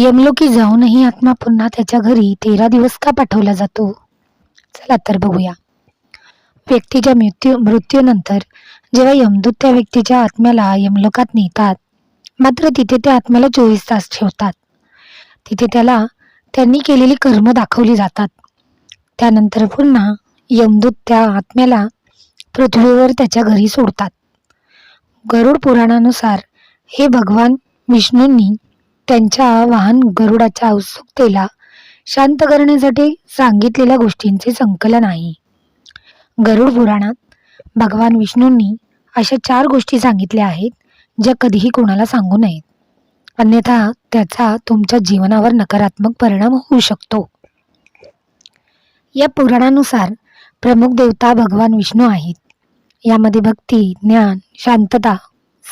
यमलोकी जाऊनही आत्मा पुन्हा त्याच्या घरी तेरा दिवस का पाठवला जातो? चला तर बघूया. व्यक्तीच्या मृत्यू मृत्यूनंतर जेव्हा यमदूत त्या व्यक्तीच्या आत्म्याला यमलोकात नेतात मात्र तिथे त्या आत्म्याला चोवीस तास ठेवतात. तिथे त्याला त्यांनी केलेली कर्म दाखवली जातात. त्यानंतर पुन्हा यमदूत त्या आत्म्याला पृथ्वीवर त्याच्या घरी सोडतात. गरुड पुराणानुसार हे भगवान विष्णूंनी त्यांच्या वाहन गरुडाच्या उत्सुकतेला शांत करण्यासाठी सांगितलेल्या गोष्टींचे संकलन आहे. गरुड पुराणात भगवान विष्णूंनी अशा चार गोष्टी सांगितल्या आहेत ज्या कधीही कोणाला सांगू नयेत. अन्यथा त्याचा तुमच्या जीवनावर नकारात्मक परिणाम होऊ शकतो. या पुराणानुसार प्रमुख देवता भगवान विष्णू आहेत. यामध्ये भक्ती ज्ञान शांतता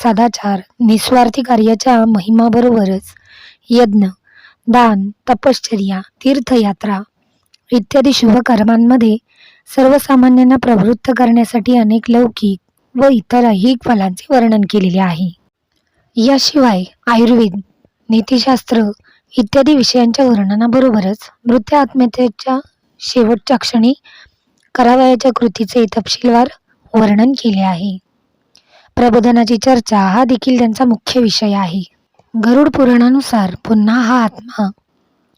सदाचार निस्वार्थी कार्याच्या महिमाबरोबरच यज्ञ दान तपश्चर्या तीर्थयात्रा इत्यादी शुभकर्मांमध्ये सर्वसामान्यांना प्रवृत्त करण्यासाठी अनेक लौकिक व इतरही फलांचे वर्णन केलेले आहे. याशिवाय आयुर्वेद नीतिशास्त्र इत्यादी विषयांच्या वर्णनाबरोबरच मृत आत्महत्येच्या शेवटच्या क्षणी करावयाच्या कृतीचे तपशीलवार वर्णन केले आहे. प्रबोधनाची चर्चा हा देखील त्यांचा मुख्य विषय आहे. गरुड पुराणानुसार पुन्हा हा आत्मा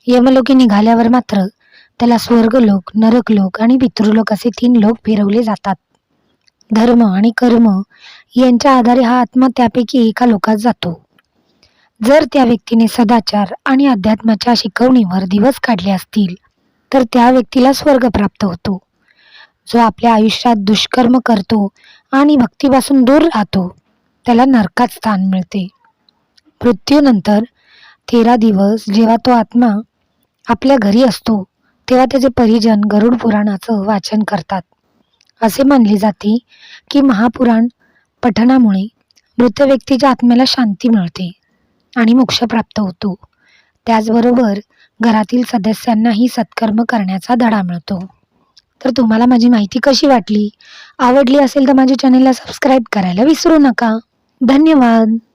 यमलोकी निघाल्यावर मात्र त्याला स्वर्गलोक नरकलोक आणि पितृलोक असे तीन लोक फिरवले जातात. धर्म आणि कर्म यांच्या आधारे हा आत्मा त्यापैकी एका लोकात जातो. जर त्या व्यक्तीने सदाचार आणि अध्यात्माच्या शिकवणीवर दिवस काढले असतील तर त्या व्यक्तीला स्वर्ग प्राप्त होतो. जो आपल्या आयुष्यात दुष्कर्म करतो आणि भक्तीपासून दूर राहतो त्याला नरकात स्थान मिळते. मृत्यूनंतर तेरा दिवस जेव्हा तो आत्मा आपल्या घरी असतो तेव्हा त्याचे परिजन गरुड पुराणाचं वाचन करतात. असे मानले जाते की महापुराण पठणामुळे मृत व्यक्तीच्या आत्म्याला शांती मिळते आणि मोक्ष प्राप्त होतो. त्याचबरोबर घरातील सदस्यांनाही सत्कर्म करण्याचा धडा मिळतो. तर तुम्हाला माझी माहिती कशी वाटली? आवडली असेल तर माझ्या चॅनेलला सबस्क्राईब करायला विसरू नका. धन्यवाद.